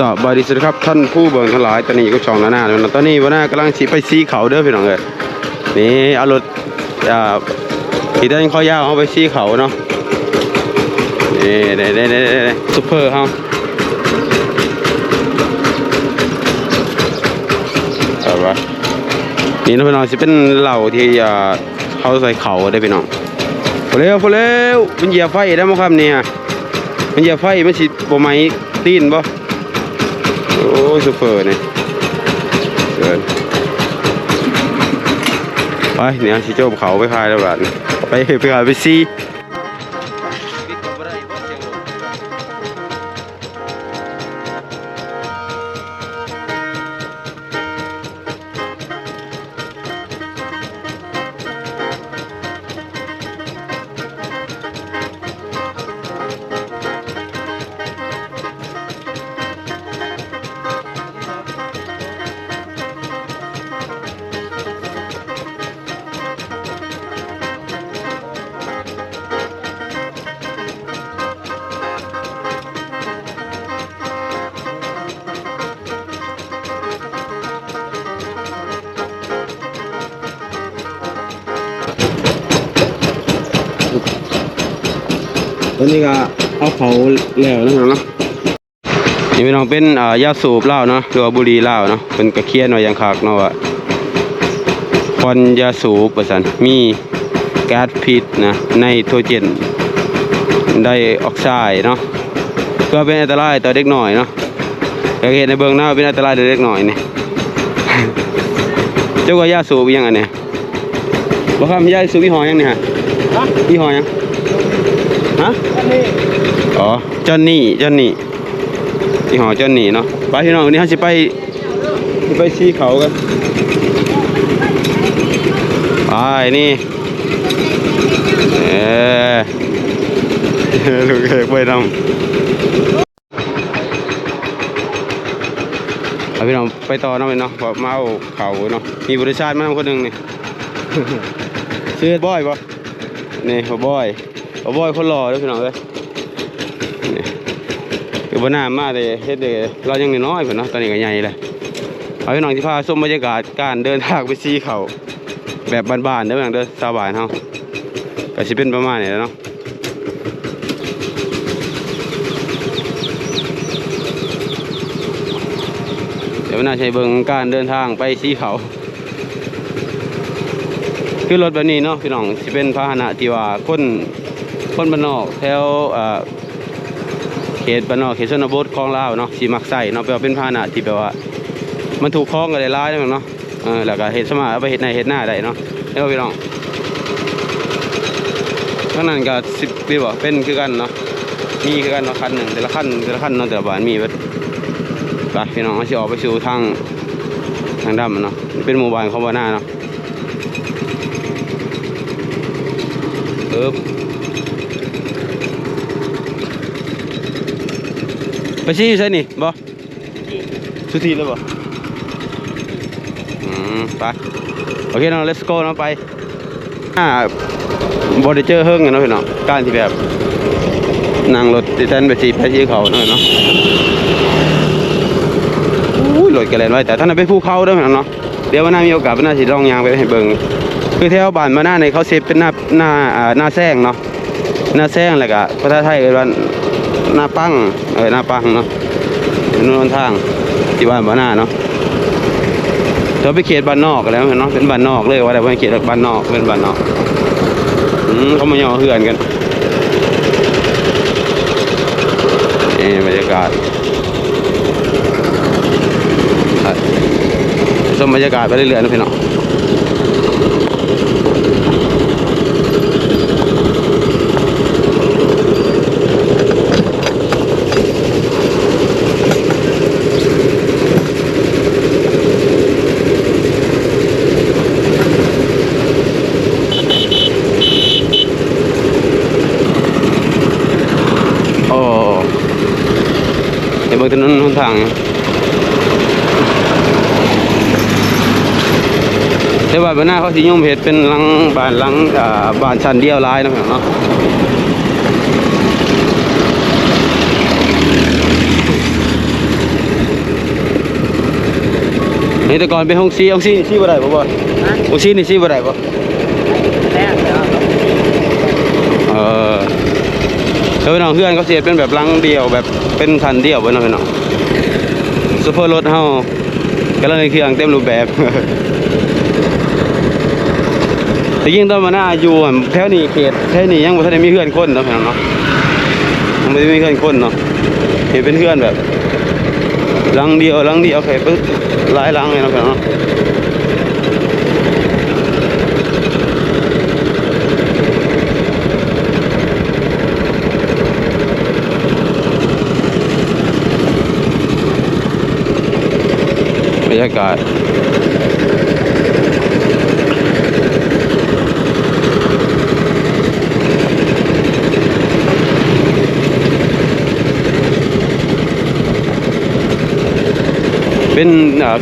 สบายดีสุดครับท่านผู้เบิ่งทั้งหลายตอนนี้ก็ช่องหน้าหน้าแล้วนะตอนนี้วันหน้ากำลังสิไปซีเขาเด้อพี่น้องเอ้ยนี่เอารถอ่าที่ด้านข้อยาวเอาไปซีเขาเนาะนี่ได้ได้ได้ได้ซุปเปอร์เฮาเอาวะนี่นะพี่น้องสิเป็นเหล่าที่อ่าเขาใส่เขาได้พี่น้องพอเร็วพอเร็วมันเหยียบไฟได้มั้งครับเนี่ยมันเหยียบไฟมันสิบ่ไหมตีนบ่ โอ้ยซูเปอร์นี่เกินไปเนี่ยชิโจ้เขาไปพายแล้วบาดนี่ไปไปพายไปซี ตอนนี้ก็เอาเขาแล้วนะครับเนาะนี่พี่น้องเป็นอ่ายาสูบเหล้าเนาะหรือว่าบุหรี่เหล้าเนาะเป็นกระเคียนไว้อย่างคักเนาะว่าควันยาสูบประสันมีก๊าซพิษนะไนโตรเจนไดออกไซด์เนาะก็เป็นอันตรายต่อเด็กหน่อยเนาะอยากเห็นในเบื้องหน้าว่าเป็นอันตรายต่อเด็กหน่อยนี่เจ้าว่ายาสูบอีหยังอันเนี่ยบ่คำยาสูบยี่ห้อหยังนี่ฮะฮะยี่ห้อหยัง ฮะอันนี้อ๋อจอนนี่จอนนี่ยี่ห้อจอนนี่เนาะไปพี่น้องวันนี้เขาจะไปไปซีเขากันไปนี่เออลูกเอกไปนำเอาพี่น้องไปต่อเนาะพี่เนาะพราะมาเอาเขาเนาะมีบริษัทมาคนหนึ่งนี่ชื่อบอยปะนี่พ่อบอย พ่อบอยคนหล่อด้วยพี่น้องเอ้ยนี่บนหน้ามาเลยเฮ็ดเด้เรายังน้อยๆพิ่นเนาะตอนนี้ก็ใหญ่เลยเอาพี่น้องที่พาชมบรรยากาศการเดินทางไปซีเขาแบบบ้านๆเด้อพี่น้องเด้อชาวบ้านเฮาก็สิเป็นประมาณนี้แล้วเนาะเดี๋ยวน่าใช้เบิ่งการเดินทางไปซีเขาคือรถแบบนี้เนาะพี่น้องสิเป็นพาหนะที่ว่าคน คนบ้านนอกแถวเขตบ้านนอกเขตชนบทของลาวเนาะสิมักใส่เนาะแปลว่าเป็นพาหนะที่แปลว่า มันถูกคล้องกันหลายๆนั่นเนาะเออแล้วก็เฮ็ดสมาเอาไปเฮ็ดในเฮ็ดหน้าได้เนาะเด้อพี่น้องข้างนั้นก็สิบปีบ่เป็นคือกันเนาะมีคือกันเนาะคันหนึ่งแต่ละคันแต่ละคันเนาะแต่ละบ้านมีเบิดไปพี่น้องเราสิออกไปสู่ทางทางดำเนาะเป็นหมู่บ้านเของบ้านหน้าเนาะเออ ไปชี้ใช่นี่บ่สุทีเลยบ่อืมไปโอเคเนาะ let's go เนาะไปอ่าบ่ได้เจอเฮิงกันเนาะพี่น้องการที่แบบนั่งรถดิฉันไปชี้ไปชี้เขาเนาะเนาะอุ้ยรถกระเลนไว้แต่ท่านนะไปภูเขาเด้อพี่น้องเนาะเดี๋ยววันหน้ามีโอกาสวันหน้าสิลองยางไปให้เบิ่งคือแถวบ้านมาหน้าในเขาเซฟเป็นหน้าหน้าอ่าหน้าแซงเนาะหน้าแซงแล้วก็ภาษาไทยเรียกว่า หน้าปังเออหน้าปังเนาะเป็นนู่นทางที่บ้านมานหน้าเนาะเราไปเขตบ้านนอกกันแล้วเนาะเป็นบ้านนอกเลยว่าแต่ว่าเขตบ้านนอกเป็นบ้านนอกอืมเขามาย่อเหือนกันนี่บรรยากาศชมบรรยากาศไปเรื่อยๆนะพี่น้อง เบางถนนหนทางแต่ว่าบนหน้าเขาสิยมเพชรเป็นหลังบ้านหลังอ่าบ้านชั้นเดียวหลายนะครับเนาะนี่แต่ก่อนเป็นห้องซีห้องซีนี่ซีบ่ได้บ่บ่นะห้องซีนี่ซีบ่ได้บ่แล้วเดี๋ยวเออแล้วพี่น้องเพื่อนเขาเสียเป็นแบบลังเดียวแบบเป็นคันเดียวเว้ยเนาะพี่น้อง ซูเปอร์รถเฮากำลังในเครื่องเต็มรูปแบบแต่ยิ่งตอนมาหน้าอยู่แถวนี้เขตแถวนี้ยังบ่ทันได้มีเพื่อนคนเนาะพี่น้องเนาะยังไม่ได้มีเพื่อนคนเนาะเห็นเป็นเพื่อนแบบลังเดียวลังเดียวโอเคปึ๊บหลายลังเลยเนาะพี่น้องเนาะ บรรยา กาศเป็น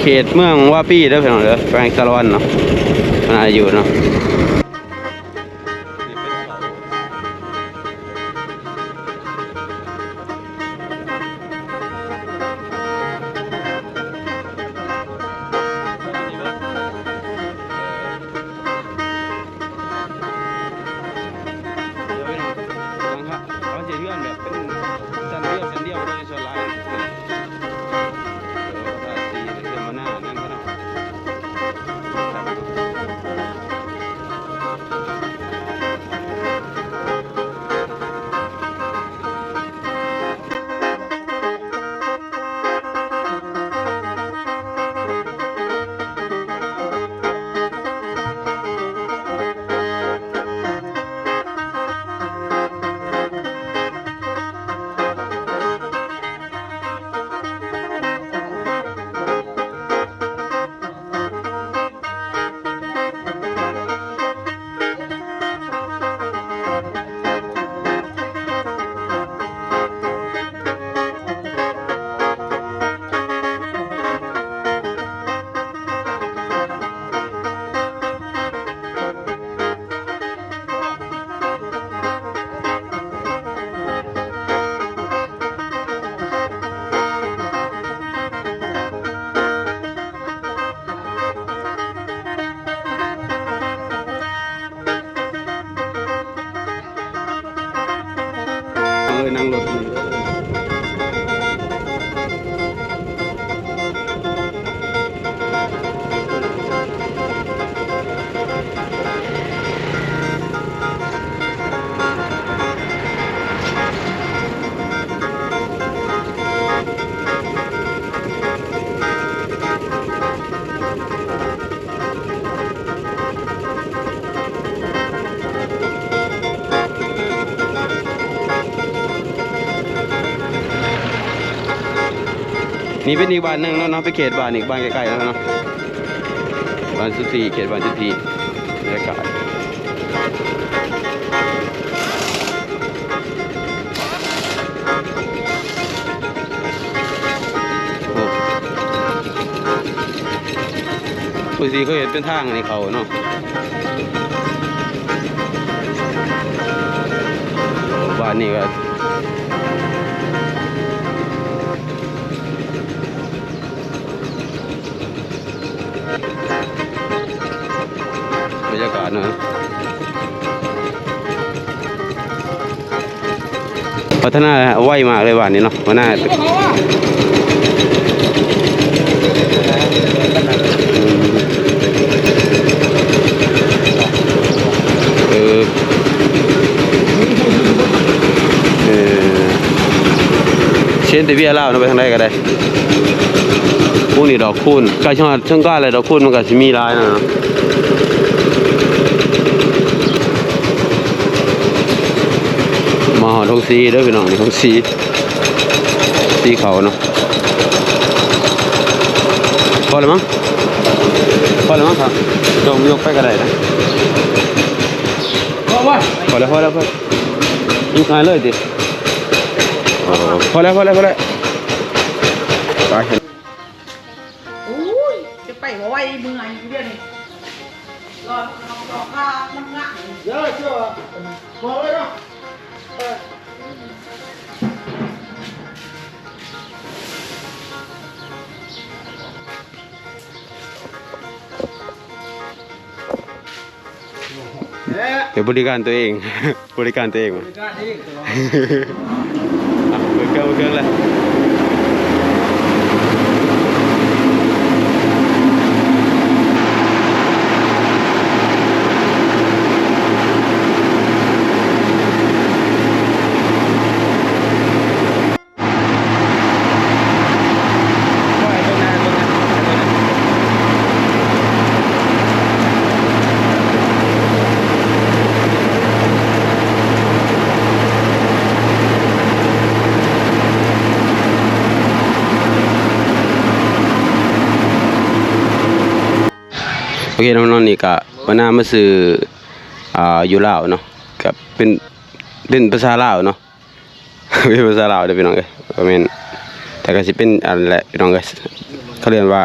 เขตเมืองว่าปี้ได้เพียงเด้อแฟงสาลอนเนาะมันอาอยู่เนาะ นี่เป็นอีกบ้านหนึ่งเนาะเนาะไปเขตบ้านอีกบ้านใกล้ๆแล้วเนาะบ้านสุธีเขตบ้านสุธีบรรยากาศโอ้สุธีเขาเห็นเป็นทางในเขาเนาะบ้านนี้ก็ พัฒนาไวมากเลยบ้านนี้เนาะพัฒนาเออเออเช่นแต่เบี้ยเล่าเนาะไปทางใดก็ได้พวกนี้ดอกคูณกล้ช่องช่องก้าอะไรดอกคูณมันก็สิมีลายนะเนาะ มาหอทงซีเด้อพี่น้องนี่ทงซีซีเขาเนาะพอแล้วมั้งพอแล้วมั้งครับจงยกไปก็ได้นะเพราะว่าพอแล้วพอแล้วพอแล้วยกงานเลยดิโอ้พอแล้วพอแล้วพอแล้วไปอุ้ยจะไปว่าไว้เมื่อยเดี๋ยวนี้รอรอข้ามันง่ายเดี๋ยวเชื่อบอกเลยเนาะ เดี๋ยวบริการตัวเอง บริการตัวเองบมาริการเองตลอดอะเปิดเครื่องเปิดเครื่องเลย โอเคน้องๆนี่ก็วันหน้ามาซื้ออ่าอยู่ลาวเนาะกับเป็นเป็นภาษาลาวเนาะเป็นภาษาลาวเด้อพี่น้องเอ้ยก็แม่นแต่ก็สิเป็นอันแหละพี่น้องเอ้ยเขาเรียกว่า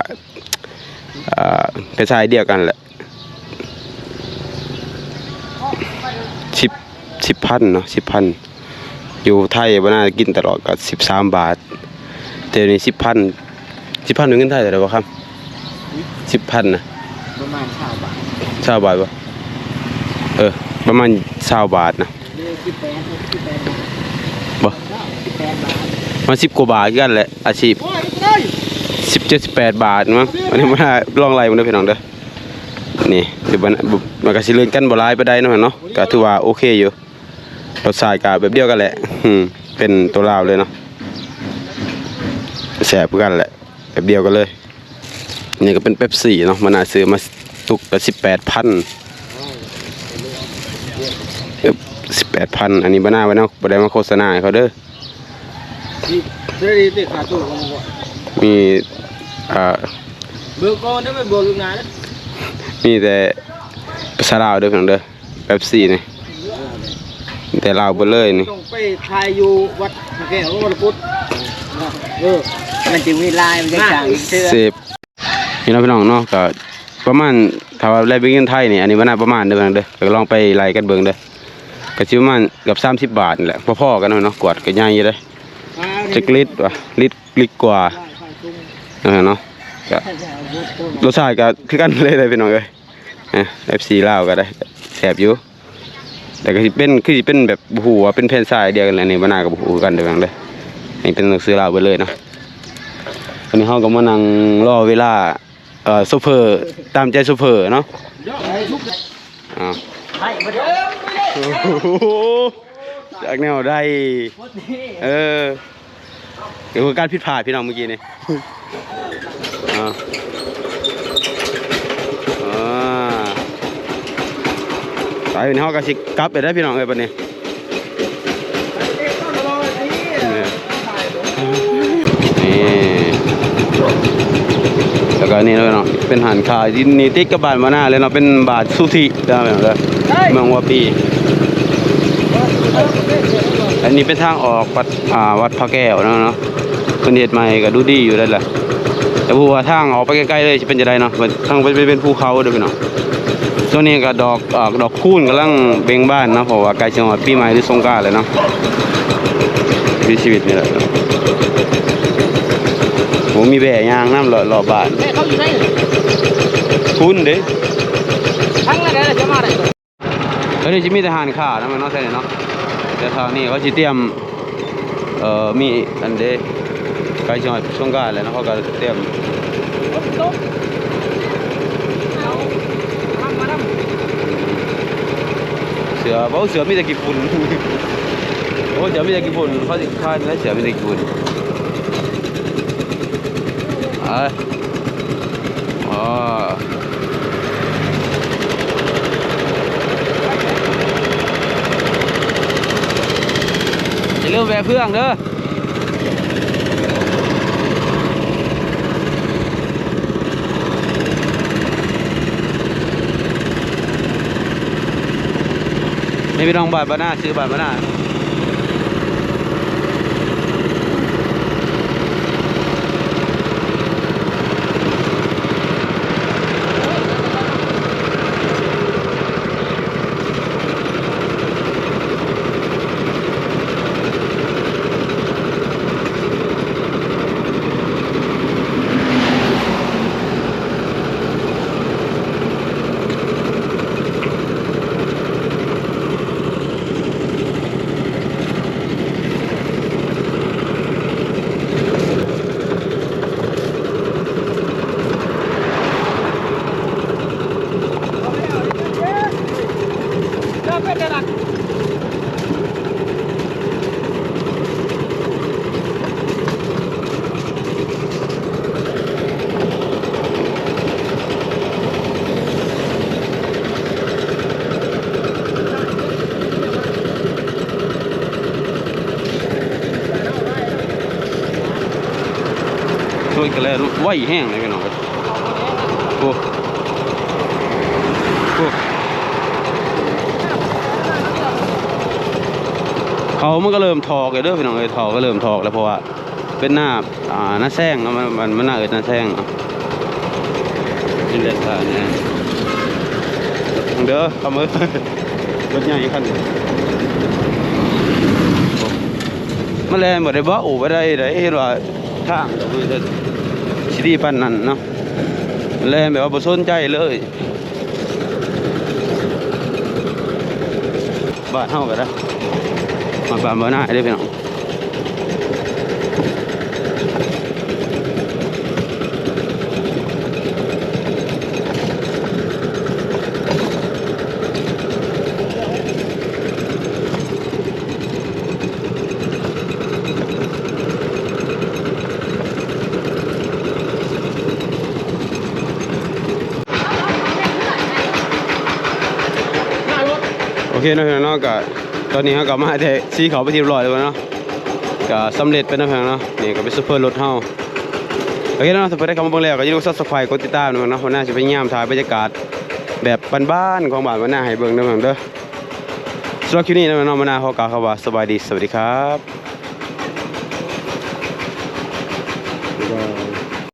อ่าภาษาเดียวกันแหละสิบสิบพันเนาะสิบพันอยู่ไทยวันหน้ากินตลอดก็สิบสามบาทแต่เดี๋ยวนี้สิบพันสิบพันเป็นเงินไทยเท่าไหร่บ่ครับสิบพันนะ ประมาณชาวบ้านชาวบาทปะเออ ประมาณชาวบาทนะเรียกสิบแปดสิบแปดบาทบ่สิบแปดบาทมาสิบกว่าบาทกันแหละอาชีพโอ้ยได้สิบเจ็ดสิบแปดบาทมั้งวันนี้มาลองไล่มันเด้อพี่น้องเด้อนี่เดี๋ยวมันมันก็สิเลื่อนกันบ่หลายไปได้เนาะเนาะก็ถือว่าโอเคอยู่รสชาติก็แบบเดียวกันแหละอืมเป็นตัวลาวเลยเนาะแสบกันแหละแบบเดียวกันเลย นี่ก็เป็นเป๊ปซี่เนาะมันน่าซื้อมาตุกละสิบแปดพันสิบแปดพันอันนี้บ้านาบ้านาบ่ได้มาโฆษณาให้เขาเด้อที่เดี๋ยวนี้ติดขาตู้ของบ่มีอ่าเบิกก่อนได้ไหมเบิกลูกงานนะมีแต่ภาษาลาวเด้อเพียงเด้อแป๊บซี่นี่มีแต่ลาวเบ่เลยนี่ต้องไปทายอยู่วัดพระแก้ววัดพุทธเออมันจึงมีลายมันจะจางอีกเสื้อ พี่น้องพี่น้องเนาะก็ประมาณถ้าว่าไล่เป็นเงินไทยนี่อันนี้บ้านาประมาณเด้อเพียเด้อก็ลองไปไล่กันเบิ่งเด้อก็สิประมาณเกือบ30บาทนี่แหละพ่อๆกันเนาะกวดก็ใหญ่อยู่เด้อจักลิตรว่ะลิตรลิตรกว่าเออเนาะก็รสชาติก็คือกันเลยเลยพี่น้องเอ้ยเอ่อ FC ลาวก็ได้แซ่บอยู่แต่ก็สิเป็นคือสิเป็นแบบบูวเป็นแผ่นทรายเดียวกันแหละนี่บ่น่ากับบูกันเดียวกันเลยนี่เป็นหนังสือลาวไปเลยเนาะอันนี้เฮาก็มานั่งรอเวลา เอ่อโซเฟอร์ตามใจโซเฟอร์เนาะอ่าให้มาเด้อโอ้โหจากแนวได้ เออเดี๋ยวการผิดพลาดพี่น้องเมื่อกี้นี่อ่าอ่าสายเป็นเฮาก็สิกลับไปได้พี่น้องเอ้ยบัดนี้นี่ แล้วก็นี่เลยเนาะเป็นหันขายที่นี่ติดกับบาทมาหน้าเลยเนาะเป็นบาทสุธิได้ไหมเลยเมืองวัวปีอันนี้เป็นทางออกวัดอ่าวัดพระแก้วเนาะเนาะคนเฮ็ดใหม่ก็ดูดีอยู่ได้แหละแต่ผู้ว่าทางออกไปใกล้ๆเลยจะเป็นจะไดเนาะมันทางไปเป็นภูเขาเด้อพี่น้องช่วงนี้ก็ดอกออกดอกคูนกำลังเบ่งบ้านเนาะเพราะว่าใกล้จะฮอดปีใหม่หรือสงกรานต์เลยเนาะวิถีชีวิตนี่แหละผ มีแบ่ยางน้ำหล่อหล่อบานแม่เขาอยู่ไหนคุณเด้ทั้งอะไรจะมาได้แล้วนี่จะมีทหารข่านะมันเนาะใช่เนาะแต่ทางนี้เขาจะเตรียมเอ่อมีอันเด้ใกล้จังหวัดสงกานต์แล้วเนาะเขาก็เตรียมเสือเพราะเสือมีแต่กี่ฝุ่นโอ้เสือมีแต่กี่ฝุ่นเขาจะคาแล้วเสือมีแต่กี่ฝุ่น อะอ๋ออย่าลืมแวะเพื่องเด้อนี่พี่น้องบาทบานาซื้อบาทบานา รถกระแลนไหวแห้งเลยพี่น้องครับโอ้โอ้เขามันก็เริ่มถอกเลยเด้อพี่น้องเอ้ยถอกก็เริ่มถอกแล้วเพราะว่าเป็นหน้าอ่าหน้าแซงมันมันมันหน้าเอิดหน้าแซงเนาะนี่แหละท่าเนี่ยเด้อคำเอ้ยรถใหญ่คันนี้โอ้มันแล่นบ่ได้บ่โอ้บ่ได้ได้เห็นว่าทางก็คือจะสิ ดีปานนั้นเนาะแล่นแบบว่าบ่สนใจเลยบ้านเฮาก็ได้มาบ้านบ่น่าได้พี่น้อง อเคนะพี่น้องเนาะก็ตอนนี้เรากลับมาแต่ซีเขาไปทีบลอยแล้วเนาะก็สำเร็จเป็นนะพี่น้องเนาะนี่ก็เป็นซูเปอร์รถเฮาโอเคเนาะสำหรับได้เข้ามาเบิ่งแล้วก็อย่าลืม Subscribe กดติดตามด้วยเนาะวันหน้าจะไปย่ามถ่ายบรรยากาศแบบบ้านๆของบ้านวันหน้าให้เบิ่งนะพี่น้องเด้อสำหรับคลิปนี้นะพี่น้องวันหน้าขอกล่าวคำว่าสบายดีสวัสดีครับ